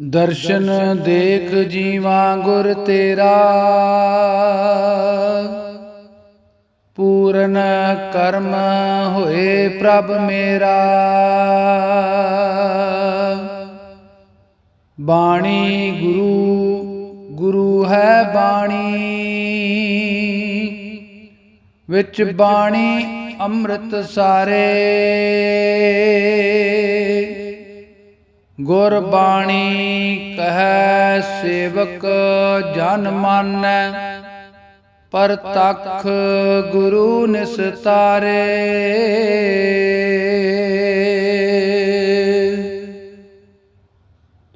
ਦਰਸ਼ਨ ਦੇਖ ਜੀਵਾ ਗੁਰ ਤੇਰਾ। ਪੂਰਨ ਕਰਮ ਹੋਏ ਪ੍ਰਭ ਮੇਰਾ। ਬਾਣੀ ਗੁਰੂ ਗੁਰੂ ਹੈ ਬਾਣੀ। ਵਿੱਚ ਬਾਣੀ ਅੰਮ੍ਰਿਤ ਸਾਰੇ। ਗੁਰ ਬਾਣੀ ਕਹੈ ਸੇਵਕ ਜਨ ਮਾਨੈ ਪਰ ਤਖ ਗੁਰੂ ਨਿਸਤਾਰੇ।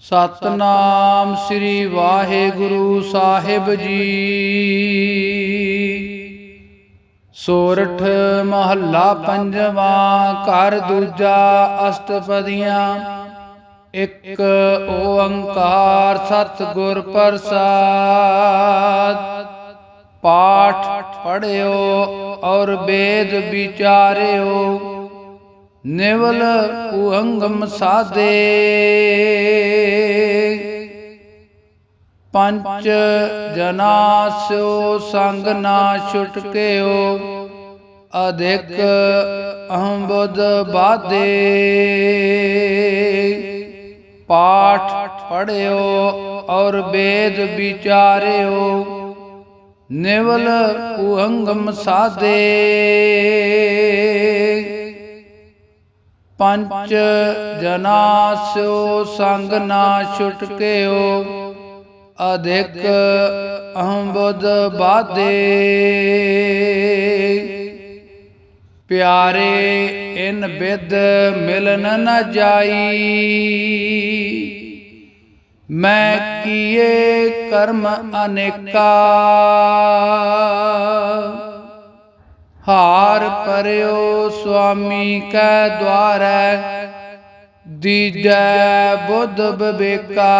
ਸਤਨਾਮ ਸ੍ਰੀ ਵਾਹਿਗੁਰੂ ਸਾਹਿਬ ਜੀ। ਸੋਰਠ ਮਹੱਲਾ ਪੰਜਵਾਂ, ਘਰ ਦੂਜਾ, ਅਸ਼ਟਪਦੀਆਂ। ਇੱਕ ਓੰਕਾਰ ਸਤਿਗੁਰ ਪ੍ਰਸਾਦ। ਪਾਠ ਪੜਿਓ ਔਰ ਵੇਦ ਵਿਚਾਰਿਓ। ਨਿਵਲ ਉਹੰਗਮ ਸਾਦੇ। ਪੰਚ ਜਨਾਸਿਓ ਸੰਗ ਨਾ ਛੁਟਕਿਓ। ਅਧਿਕ ਅਹੰ ਬੁੱਧ ਬਾਦੇ। ਪਾਠ ਪੜਿਓ ਔਰ ਵੇਦ ਵਿਚਾਰਿਓ। ਨਿਵਲ ਉਹੰਗਮ ਸਾਦੇ ਪੰਚ ਜਨਾ ਸਿਓ ਸੰਗ ਨਾ ਛੁਟਕਿਓ। ਅਧਿਕ ਅਹੰ ਬੁੱਧ। ਬਾਦੇ ਪਿਆਰੇ ਇਨ ਬਿਦ ਮਿਲਨ ਨ ਜਾਈ। ਮੈਂ ਕੀਏ ਕਰਮ ਅਨੇਕਾ। ਹਾਰ ਪਰਿਓ ਸੁਆਮੀ ਕੈ ਦਵਾਰੈ ਦੀਜੈ ਬੁੱਧ ਬਿਬੇਕਾ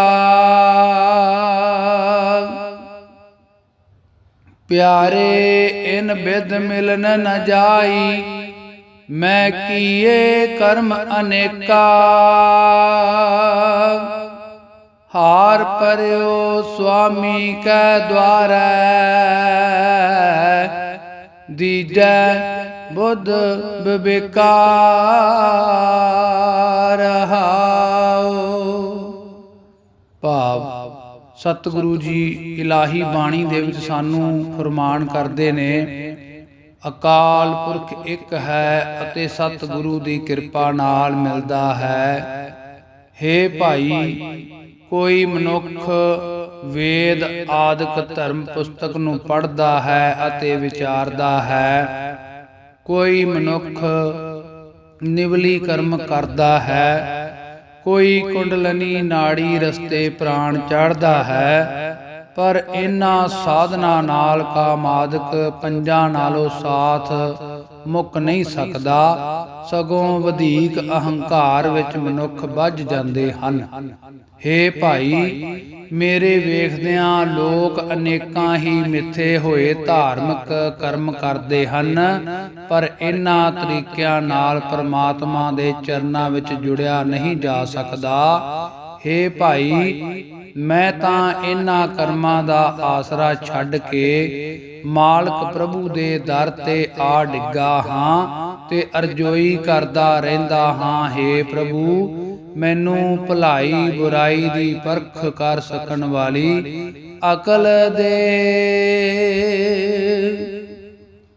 ਪਿਆਰੇ, ਇਨ ਬਿਦ ਮਿਲਨ ਨ ਜਾਈ। ਮੈਂ ਕੀਏ ਕਰਮ ਅਨੇਕਾ। ਹਾਰ ਪਰਿਓ ਸੁਆਮੀ ਕੈ ਦਵਾਰੈ ਦੀਜੈ ਬੁੱਧ ਬਿਬੇਕਾ ਰਹਾਉ ਭਾਵ ਸਤਿਗੁਰੂ ਜੀ ਇਲਾਹੀ ਬਾਣੀ ਦੇ ਵਿੱਚ ਸਾਨੂੰ ਫਰਮਾਨ ਕਰਦੇ ਨੇ ਅਕਾਲ ਪੁਰਖ ਇੱਕ ਹੈ ਅਤੇ ਸਤਿਗੁਰੂ ਦੀ ਕਿਰਪਾ ਨਾਲ ਮਿਲਦਾ ਹੈ। हे ਭਾਈ, ਕੋਈ ਮਨੁੱਖ ਵੇਦ, ਆਦਿਕ, ਧਰਮ ਪੁਸਤਕ ਨੂੰ ਪੜ੍ਹਦਾ ਹੈ ਅਤੇ ਵਿਚਾਰਦਾ ਹੈ। ਕੋਈ ਮਨੁੱਖ ਨਿਵਲੀ ਕਰਮ ਕਰਦਾ ਹੈ। ਕੋਈ ਕੁੰਡਲਨੀ ਨਾੜੀ ਰਸਤੇ ਪ੍ਰਾਣ ਚੜਦਾ ਹੈ। ਪਰ ਇਨ੍ਹਾਂ ਸਾਧਨਾ ਨਾਲ ਕਾਮਾਦਿਕ ਪੰਜਾਂ ਨਾਲੋਂ ਸਾਥ ਮੁੱਕ ਨਹੀਂ ਸਕਦਾ, ਸਗੋਂ ਵਧੇਕ ਅਹੰਕਾਰ ਵਿੱਚ ਮਨੁੱਖ ਵੱਜ ਜਾਂਦੇ ਹਨ। ਹੇ ਭਾਈ, ਮੇਰੇ ਵੇਖਦਿਆਂ ਲੋਕ ਅਨੇਕਾਂ ਹੀ ਮਿੱਥੇ ਹੋਏ ਧਾਰਮਿਕ ਕਰਮ ਕਰਦੇ ਹਨ, ਪਰ ਇਹਨਾਂ ਤਰੀਕਿਆਂ ਨਾਲ ਪਰਮਾਤਮਾ ਦੇ ਚਰਨਾਂ ਵਿੱਚ ਜੁੜਿਆ ਨਹੀਂ ਜਾ ਸਕਦਾ। ਹੇ ਭਾਈ, ਮੈਂ ਤਾਂ ਇਹਨਾਂ ਕਰਮਾਂ ਦਾ ਆਸਰਾ ਛੱਡ ਕੇ ਮਾਲਕ ਪ੍ਰਭੂ ਦੇ ਦਰ ਤੇ ਆ ਡਿੱਗਾ ਹਾਂ ਤੇ ਅਰਜ਼ੋਈ ਕਰਦਾ ਰਹਿੰਦਾ ਹਾਂ हे ਪ੍ਰਭੂ, ਮੈਨੂੰ ਭਲਾਈ ਬੁਰਾਈ ਦੀ ਪਰਖ ਕਰ ਸਕਣ ਵਾਲੀ ਅਕਲ ਦੇ।